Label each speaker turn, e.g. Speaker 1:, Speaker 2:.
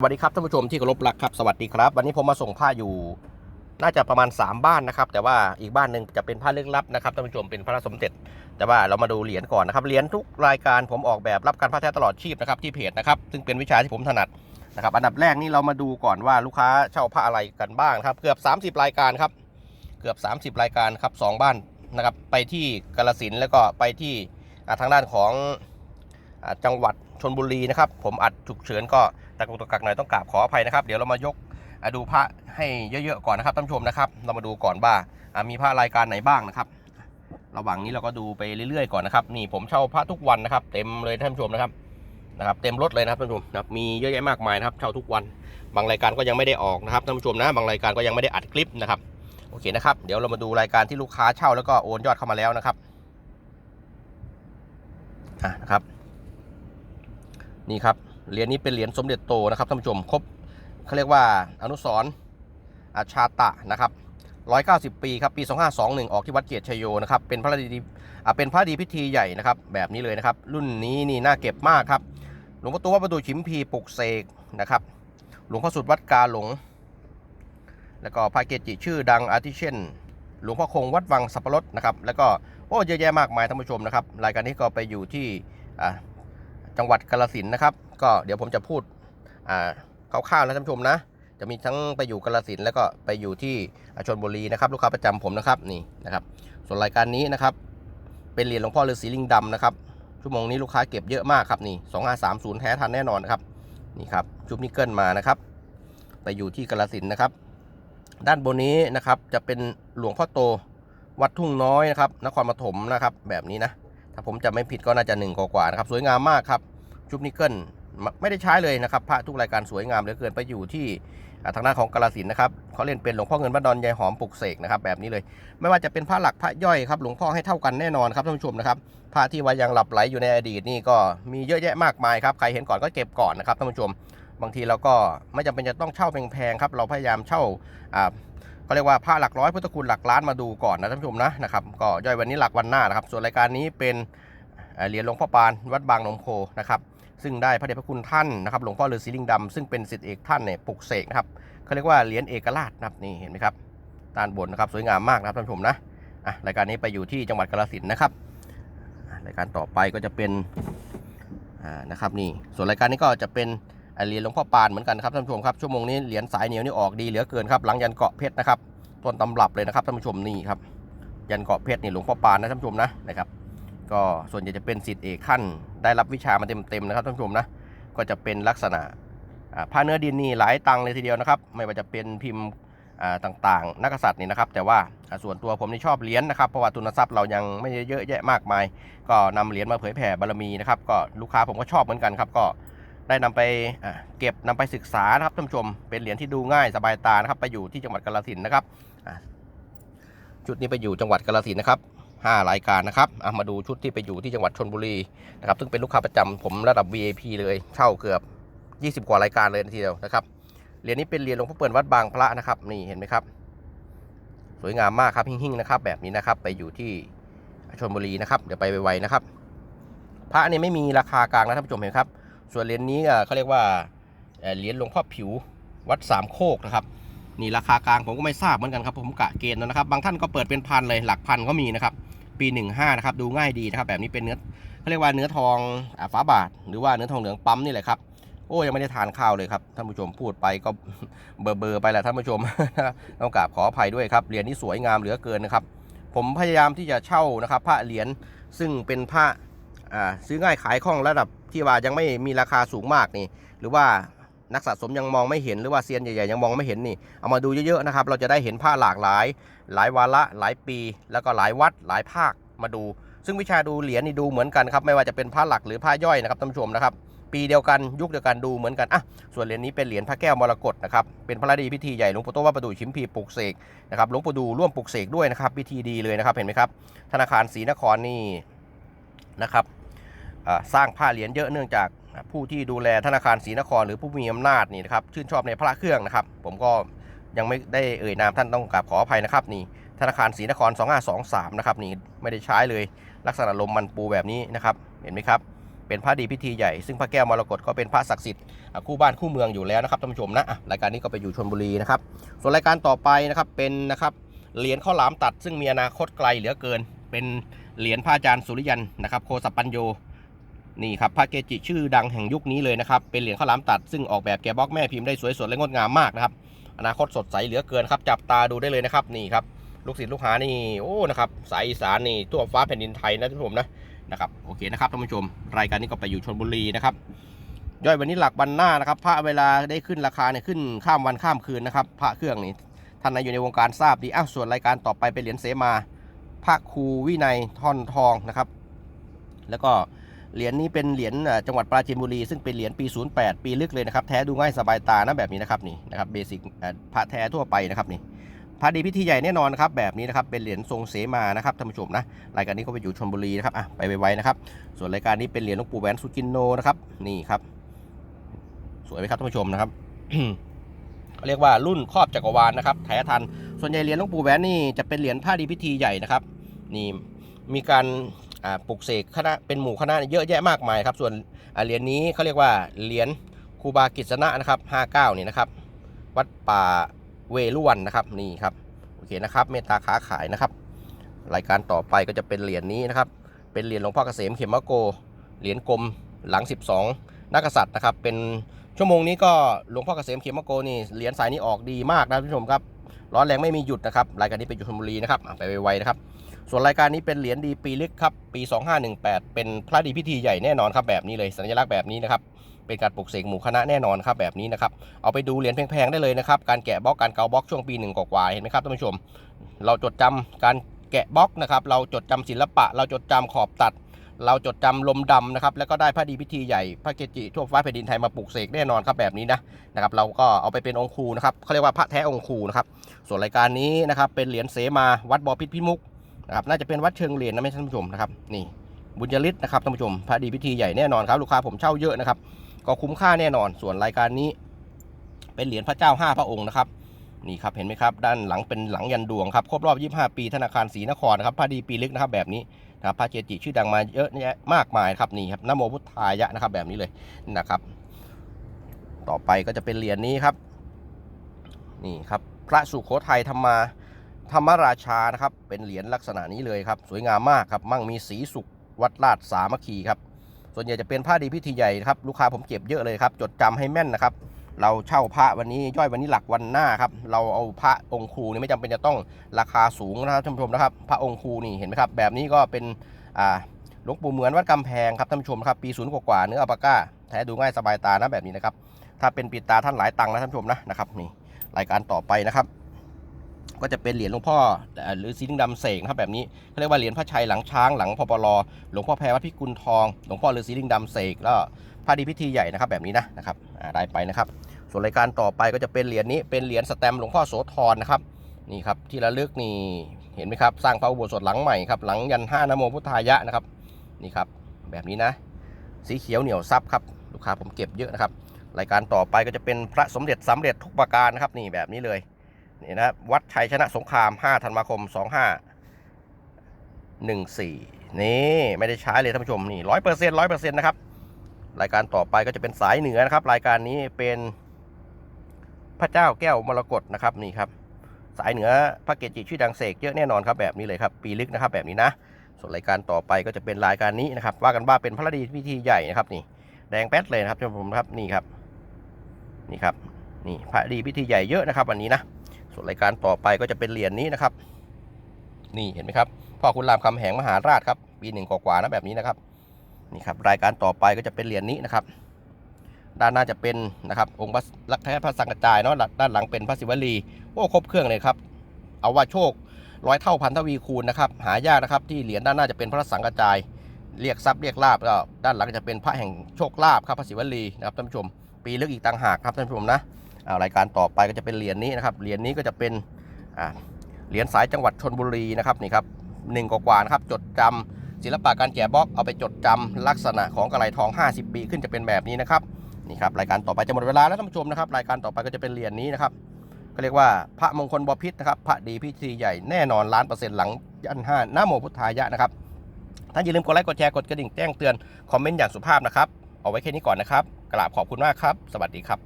Speaker 1: สวัสดีครับท่านผู้ชมที่เคารพรักครับสวัสดีครับ วันนี้ผมมาส่งผ้าอยู่ น่าจะประมาณ 3 บ้านนะครับ แต่ว่าอีกบ้านหนึ่งจะเป็นผ้าลึกลับนะครับท่านผู้ชมเป็นพระสมเด็จ แต่ว่าเรามาดูเหรียญก่อนนะครับเหรียญทุกรายการผมออกแบบรับการผ้าแท้ตลอดชีพนะครับที่เพจนะครับซึ่งเป็นวิชาที่ผมถนัดนะครับอันดับแรกนี่เรามาดูก่อนว่าลูกค้าเช่าผ้าอะไรกันบ้างครับเกือบ 30 รายการครับเกือบ 30 รายการครับสองบ้านนะครับไปที่กาลสินแล้วก็ไปที่ทางด้านของอจังหวัด ชนบุรีนะครับ ผมอัดฉุกเฉินก็ตะกุกตะกักหน่อยต้องกราบขออภัยนะครับ เดี๋ยวเรามายกอ่าดูพระให้เยอะๆก่อนนะครับท่านผู้ชมนะครับ เรามาดูก่อนว่ามีพระรายการไหนบ้างนะครับ ระหว่างนี้เราก็ดูไปเรื่อยๆก่อนนะครับ นี่ผมเช่าพระทุกวันนะครับ เต็มเลยท่านผู้ชมนะครับนะครับ เต็มรถเลยนะครับท่านผู้ชมนะครับมีเยอะแยะมากมายนะครับเช่าทุกวัน บางรายการก็ยังไม่ได้ออกนะครับท่านผู้ชมนะบางรายการก็ยังไม่ได้อัดคลิปนะครับโอเคนะครับ เดี๋ยวเรามาดูรายการที่ลูกค้าเช่าแล้วก็โอนยอดเข้ามาแล้วนะครับอะนะครับ นี่ครับเหรียญนี้เป็นเหรียญสมเด็จโตนะครับท่านผู้ชมครบเขาเรียกว่าอนุสรอาชาตะนะครับ190 ปีครับปี 2521 ออกที่วัดเกียรติชยโยนะครับเป็นพระดีอ่าเป็นพระดีพิธีใหญ่นะครับแบบนี้เลยนะครับ รุ่นนี้นี่น่าเก็บมากครับหลวงพ่อตัววัดประตูชิมพีปลุกเสกนะครับหลวงพ่อสุดวัดกาหลง แล้วก็พระเกจิชื่อดังอาทิเช่น หลวงพ่อคงวัดวังสับปะรดนะครับแล้วก็โอ้เยอะแยะมากมายท่านผู้ชมนะครับรายการนี้ก็ไปอยู่ที่อ่า จังหวัดกาฬสินนะครับ ก็เดี๋ยวผมจะพูดอ่าคร่าวๆนะท่านผู้ชมนะ จะมีทั้งไปอยู่กาฬสินแล้วก็ไปอยู่ที่ชนบุรีนะครับ ลูกค้าประจำผมนะครับนี่นะครับ ส่วนรายการนี้นะครับ เป็นเหรียญหลวงพ่อฤาษีลิงดำนะครับชั่วโมงนี้ลูกค้าเก็บเยอะมากครับนี่2530แท้ทันแน่นอนครับนี่ครับชุบนิกเกิลมานะครับ ไปอยู่ที่กาฬสินนะครับ ด้านบนนี้นะครับจะเป็นหลวงพ่อโตวัดทุ่งน้อยนะครับนครปฐมนะครับแบบนี้นะ ถ้าผมจำไม่ผิดก็น่าจะหนึ่งกว่านะครับ สวยงามมากครับ ชุบนิกเกิลไม่ได้ใช้เลยนะครับ พระทุกรายการสวยงามเหลือเกินไปอยู่ที่ทางด้านของกาฬสินนะครับเขาเล่นเป็นหลวงพ่อเงินบ้านดอนยายหอมปลุกเสกนะครับแบบนี้เลย ไม่ว่าจะเป็นพระหลักพระย่อยครับหลวงพ่อให้เท่ากันแน่นอนครับท่านผู้ชมนะครับพระที่ว่ายังหลับไหลอยู่ในอดีตนี่ก็มีเยอะแยะมากมายครับใครเห็นก่อนก็เก็บก่อนนะครับท่านผู้ชม บางทีเราก็ไม่จำเป็นจะต้องเช่าแพงๆครับเราพยายามเช่า เขาเรียกว่าพระหลักร้อยพุทธคุณหลักล้านมาดูก่อนนะท่านผู้ชมนะนะครับก็ย่อยวันนี้หลักวันหน้านะครับ ส่วนรายการนี้เป็นเหรียญหลวงพ่อปานวัดบางนมโคนะครับซึ่งได้พระเดชพระคุณท่านนะครับหลวงพ่อฤาษีลิงดำซึ่งเป็นศิษย์เอกท่านเนี่ยปลุกเสกนะครับเขาเรียกว่าเหรียญเอกราชนะครับนี่เห็นไหมครับด้านบนนะครับสวยงามมากนะครับท่านผู้ชมนะอะรายการนี้ไปอยู่ที่จังหวัดกาฬสินธุ์นะครับรายการต่อไปก็จะเป็นอ่านะครับนี่ส่วนรายการนี้ก็จะเป็น เหรียญหลวงพ่อปานเหมือนกันครับท่านผู้ชมครับชั่วโมงนี้เหรียญสายเหนียวนี่ออกดีเหลือเกินครับหลังยันเกาะเพชรนะครับต้นตำรับเลยนะครับท่านผู้ชมนี่ครับยันเกาะเพชรนี่หลวงพ่อปานนะท่านผู้ชมนะนะครับก็ส่วนใหญ่จะเป็นสิทธิ์เอกขั้น ได้รับวิชามาเต็มๆนะครับท่านผู้ชมนะก็จะเป็นลักษณะผ้าเนื้อดินนี่หลายตังเลยทีเดียวนะครับไม่ว่าจะเป็นพิมพ์ต่างๆ นักกษัตริย์นี่นะครับ แต่ว่าส่วนตัวผมนี่ชอบเหรียญนะครับเพราะว่าทุนทรัพย์เรายังไม่ได้เยอะแยะมากมาย ก็นำเหรียญมาเผยแผ่บารมีนะครับก็ลูกค้าผมก็ชอบเหมือนกันครับก็ ได้นำไปเก็บนำไปศึกษานะครับท่านผู้ชม เป็นเหรียญที่ดูง่ายสบายตานะครับ ไปอยู่ที่จังหวัดกาฬสินนะครับชุดนี้ไปอยู่จังหวัดกาฬสินนะครับห้ารายการนะครับอะมาดูชุดที่ไปอยู่ที่จังหวัดชนบุรีนะครับ ซึ่งเป็นลูกค้าประจำผมระดับ VIP เลยเช่าเกือบ 20 กว่ารายการเลยทีเดียวนะครับเหรียญนี้เป็นเหรียญหลวงพ่อเปิ่นวัดบางพระนะครับนี่เห็นไหมครับ สวยงามมากครับหิ่งๆนะครับ แบบนี้นะครับไปอยู่ที่ชนบุรีนะครับเดี๋ยวไปไวๆนะครับ พระนี่ไม่มีราคากลางนะท่านผู้ชมเห็นครับ ส่วนเหรียญนี้เขาเรียกว่าเหรียญหลวงพ่อผิววัดสามโคกนะครับนี่ราคากลางผมก็ไม่ทราบเหมือนกันครับผมกะเกณฑ์นะครับ บางท่านก็เปิดเป็นพันเลยหลักพันก็มีนะครับ ปี 15นะครับดูง่ายดีนะครับ แบบนี้เป็นเนื้อเขาเรียกว่าเนื้อทองอ่าฟ้าบาท หรือว่าเนื้อทองเหลืองปั๊มนี่แหละครับโอ้ยังไม่ได้ทานข้าวเลยครับท่านผู้ชมพูดไปก็เบอร์เบอร์ไปแหละท่านผู้ชมต้องกราบขออภัยด้วยครับเหรียญนี้สวยงามเหลือเกินนะครับ ผมพยายามที่จะเช่านะครับพระเหรียญซึ่งเป็นพระ ซื้อง่ายขายคล่องระดับที่ว่ายังไม่มีราคาสูงมากนี่ หรือว่านักสะสมยังมองไม่เห็นหรือว่าเซียนใหญ่ๆยังมองไม่เห็นนี่เอามาดูเยอะๆนะครับ เราจะได้เห็นผ้าหลากหลาย หลายวาระหลายปี แล้วก็หลายวัดหลายภาคมาดู ซึ่งวิชาดูเหรียญนี่ดูเหมือนกันครับไม่ว่าจะเป็นผ้าหลักหรือผ้าย่อยนะครับท่านผู้ชมนะครับ ปีเดียวกันยุคเดียวกันดูเหมือนกันอะส่วนเหรียญนี้เป็นเหรียญพระแก้วมรกตนะครับเป็นพระราชพิธีใหญ่หลวงปู่โตวัดประดูชิมพีปลุกเสกนะครับหลวงปู่ดูร่วมปลุกเสกด้วยนะครับพิธีดีเลยนะครับเห็นไหมครับธนาคารศรีนครนี่นะครับ สร้างผ้าเหรียญเยอะเนื่องจากผู้ที่ดูแลธนาคารศรีนคร หรือผู้มีอำนาจนี่นะครับชื่นชอบในพระเครื่องนะครับ ผมก็ยังไม่ได้เอ่ยนามท่านต้องกราบขออภัยนะครับนี่ธนาคารศรีนคร 2523 นะครับนี่ไม่ได้ใช้เลยลักษณะลมมันปูแบบนี้นะครับ เห็นไหมครับ เป็นพระดีพิธีใหญ่ ซึ่งพระแก้วมรกตก็เป็นพระศักดิ์สิทธิ์คู่บ้านคู่เมืองอยู่แล้วนะครับท่านผู้ชมนะรายการนี้ก็ไปอยู่ชลบุรีนะครับส่วนรายการต่อไปนะครับเป็นนะครับเหรียญข้าวหลามตัด ซึ่งมีอนาคตไกลเหลือเกิน เป็นเหรียญพระอาจารย์สุริยันนะครับโคสัปปัญโย นี่ครับพระเกจิชื่อดังแห่งยุคนี้เลยนะครับ เป็นเหรียญข้าวหลามตัดซึ่งออกแบบแกะบล็อกแม่พิมพ์ได้สวยสดและงดงามมากนะครับ อนาคตสดใสเหลือเกินครับ จับตาดูได้เลยนะครับ นี่ครับ ลูกศิษย์ลูกหานี่ โอ้ นะครับสายอีสานนี่ทั่วฟ้าแผ่นดินไทยนะท่านผู้ชมนะ นะครับ โอเคนะครับท่านผู้ชม รายการนี้ก็ไปอยู่ชลบุรีนะครับ ย่อยวันนี้หลักวันหน้านะครับพระเวลาได้ขึ้นราคาเนี่ยขึ้นข้ามวันข้ามคืนนะครับ พระเครื่องนี่ ท่านไหนอยู่ในวงการทราบดีอ้าวส่วนรายการต่อไปเป็นเหรียญเสมาพระครูวินัยท่อนทองนะครับ แล้วก็ เหรียญนี้เป็นเหรียญจังหวัดปราจีนบุรี ซึ่งเป็นเหรียญปี 08 ปีลึกเลยนะครับ แท้ดูง่ายสบายตานะแบบนี้นะครับนี่นะครับเบสิกพระแท้ทั่วไปนะครับนี่พระดีพิธีใหญ่แน่นอนครับแบบนี้นะครับเป็นเหรียญทรงเสมานะครับท่านผู้ชมนะรายการนี้ก็ไปอยู่ชลบุรีนะครับอะไปไวๆนะครับ ส่วนรายการนี้เป็นเหรียญหลวงปู่แหวนสุจินโนนะครับนี่ครับ สวยไหมครับท่านผู้ชมนะครับเรียกว่ารุ่นครอบจักรวาลนะครับแท้ทัน ส่วนใหญ่เหรียญหลวงปู่แหวนนี่จะเป็นเหรียญผ้าดีพิธีใหญ่นะครับ นี่มีการ ปลุกเสกคณะเป็นหมู่คณะเยอะแยะมากมายครับ ส่วนเหรียญนี้เขาเรียกว่าเหรียญครูบากิษณะนะครับ59นี่นะครับ วัดป่าเวรุวันนะครับนี่ครับโอเคนะครับเมตตาค้าขายนะครับ รายการต่อไปก็จะเป็นเหรียญนี้นะครับ เป็นเหรียญหลวงพ่อเกษมเขมโกเหรียญกลมหลัง 12 นักษัตริย์นะครับ เป็นชั่วโมงนี้ก็หลวงพ่อเกษมเขมโกนี่เหรียญสายนี้ออกดีมากนะท่านผู้ชมครับร้อนแรงไม่มีหยุดนะครับรายการนี้เป็นอยู่ชลบุรีนะครับไปไวๆนะครับ ส่วนรายการนี้เป็นเหรียญดีปีลึกครับ ปี 2518 เป็นพระดีพิธีใหญ่แน่นอนครับแบบนี้เลยสัญลักษณ์แบบนี้นะครับเป็นการปลุกเสกหมู่คณะแน่นอนครับแบบนี้นะครับเอาไปดูเหรียญแพงๆได้เลยนะครับการแกะบล็อกการเกาบล็อกช่วงปีหนึ่งกว่าๆเห็นไหมครับท่านผู้ชม เราจดจำการแกะบล็อกนะครับเราจดจำศิลปะ เราจดจำขอบตัด เราจดจำลมดำนะครับแล้วก็ได้พระดีพิธีใหญ่พระเกจิทั่วฟ้าแผ่นดินไทยมาปลุกเสกแน่นอนครับแบบนี้นะนะครับเราก็เอาไปเป็นองค์ครูนะครับเขาเรียกว่าพระแท้องค์ครูนะครับส่วนรายการนี้นะครับเป็นเหรียญเสมาวัดบอพิษพิมุก นะครับน่าจะเป็นวัดเชิงเหรียญนะไม่ท่านผู้ชมนะครับนี่บุญยฤทธิ์นะครับท่านผู้ชมพระดีพิธีใหญ่แน่นอนครับลูกค้าผมเช่าเยอะนะครับก็คุ้มค่าแน่นอน ส่วนรายการนี้ เป็นเหรียญพระเจ้า 5 พระองค์นะครับนี่ครับเห็นไหมครับ ด้านหลังเป็นหลังยันดวงครับครบรอบ 25 ปีธนาคารศรีนครนะครับพระดีปีลึกนะครับแบบนี้นะครับพระเจจิชื่อดังมาเยอะแยะมากมายครับนี่ครับนโมพุทธายะนะครับแบบนี้เลยนะครับ ต่อไปก็จะเป็นเหรียญนี้ครับนี่ครับพระสุโขทัยธรรมา ธรรมราชานะครับ เป็นเหรียญลักษณะนี้เลยครับ สวยงามมากครับ มั่งมีสีสุขวัดลาดสามัคคีครับ ส่วนใหญ่จะเป็นผ้าดีพิธีใหญ่ครับ ลูกค้าผมเก็บเยอะเลยครับ จดจำให้แม่นนะครับ เราเช่าพระวันนี้ย่อยวันนี้หลักวันหน้าครับ เราเอาพระองค์ครูนี่ไม่จำเป็นจะต้องราคาสูงนะครับท่านผู้ชมนะครับ พระองค์ครูนี่เห็นไหมครับ แบบนี้ก็เป็นอ่าหลวงปู่เหมือนวัดกำแพงครับท่านผู้ชมครับ ปีศูนย์กว่าเนื้ออัปาก้าแท้ดูง่ายสบายตานะแบบนี้นะครับ ถ้าเป็นปิดตาท่านหลายตังค์นะท่านผู้ชมนะนะครับนี่รายการต่อไปนะครับ ก็จะเป็นเหรียญหลวงพ่อหรือสีลิงดำเสกนะครับแบบนี้เขาเรียกว่าเหรียญพระชัยหลังช้างหลังพปลหลวงพ่อแพรวัดพิกุลทองหลวงพ่อฤาษีลิงดำเสกแล้วพระดีพิธีใหญ่นะครับแบบนี้นะนะครับได้ไปนะครับ ส่วนรายการต่อไปก็จะเป็นเหรียญนี้เป็นเหรียญสแตมป์หลวงพ่อโสธรนะครับนี่ครับที่ระลึกนี่เห็นไหมครับสร้างพระอุโบสถหลังใหม่ครับหลังยันห้านโมพุทธายะนะครับนี่ครับแบบนี้นะสีเขียวเหนียวซับครับลูกค้าผมเก็บเยอะนะครับรายการต่อไปก็จะเป็นพระสมเด็จสำเร็จทุกประการนะครับนี่แบบนี้เลย นี่นะวัดชัยชนะสงคราม 5 ธันวาคม 2514 นี่ไม่ได้ใช้เลยท่านผู้ชมนี่ร้อยเปอร์เซ็นต์ร้อยเปอร์เซ็นต์นะครับ รายการต่อไปก็จะเป็นสายเหนือนะครับ รายการนี้เป็นพระเจ้าแก้วมรกตนะครับนี่ครับ สายเหนือพระเกจิชื่อดังเสกเยอะแน่นอนครับแบบนี้เลยครับ ปีลึกนะครับแบบนี้นะ ส่วนรายการต่อไปก็จะเป็นรายการนี้นะครับ ว่ากันว่าเป็นพระดีพิธีใหญ่นะครับนี่ แดงแป๊ดเลยนะครับท่านผู้ชมครับนี่ครับ นี่ครับ นี่พระดีพิธีใหญ่เยอะนะครับวันนี้นะ ส่วนรายการต่อไปก็จะเป็นเหรียญนี้นะครับ นี่เห็นไหมครับพ่อคุณรามคำแหงมหาราชครับปีหนึ่งกว่าๆนะแบบนี้นะครับนี่ครับรายการต่อไปก็จะเป็นเหรียญนี้นะครับ ด้านหน้าจะเป็นนะครับองค์พระลักษณ์พระสังกจายเนาะด้านหลังเป็นพระศิวลีโอ้ครบเครื่องเลยครับ เอาว่าโชคร้อยเท่าพันทวีคูณนะครับหายากนะครับที่เหรียญด้านหน้าจะเป็นพระสังกจาย เรียกทรัพย์เรียกลาบก็ด้านหลังจะเป็นพระแห่งโชคลาภครับพระศิวลีนะครับท่านผู้ชม ปีลึกอีกต่างหากครับท่านผู้ชมนะ รายการต่อไปก็จะเป็นเหรียญนี้นะครับเหรียญนี้ก็จะเป็นเหรียญสายจังหวัดชนบุรีนะครับนี่ครับหนึ่งกว่านะครับจดจำศิลปะการแกะบล็อกเอาไปจดจำลักษณะของกระไรทอง 50 ปีขึ้นจะเป็นแบบนี้นะครับนี่ครับรายการต่อไปจะหมดเวลาแล้วท่านผู้ชมนะครับรายการต่อไปก็จะเป็นเหรียญนี้นะครับก็เรียกว่าพระมงคลบพิษนะครับพระดีพิธีใหญ่แน่นอนล้านเปอร์เซ็นต์หลังยันห้าหน้าโมพุทธายะนะครับถานอย่าลืมกดไลค์กดแชร์กดกระดิ่งแจ้งเตือนคอมเมนต์อย่างสุภาพนะครับเอาไว้แค่นี้ก่อนนะครับกราบขอบคุณมากครับ สวัสดีครับ